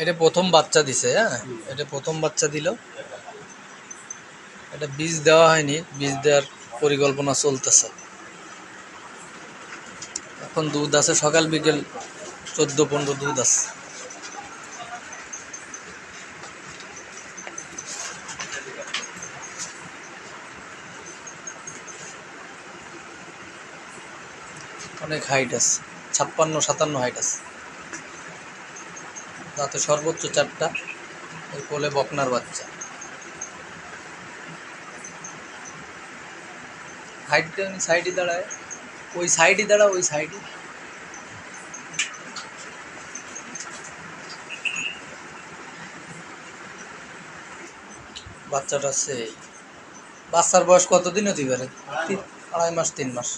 এটা প্রথম বাচ্চা দিছে হ্যাঁ? এটা প্রথম বাচ্চা দিল। এটা বীজ দেওয়া হয়নি, বীজ দেওয়ার পরিকল্পনা চলতেছে। এখন দুধ আছে, সকাল, বিকেল চোদ্দ, পনেরো দুধ আছে। অনেক হাইট আছে, ছাপ্পান্ন, সাতান্ন হাইট আছে। তাতে সর্বোচ্চ চারটা এর কোলে বকনার বাচ্চা। হাইটটা সাইডে দাঁড়ায়, ওই সাইডে দাঁড়া, ওই সাইডে। বাচ্চাটা সেই, বাচ্চার বয়স কতদিন হতে পারে? আড়াই মাস, তিন মাস।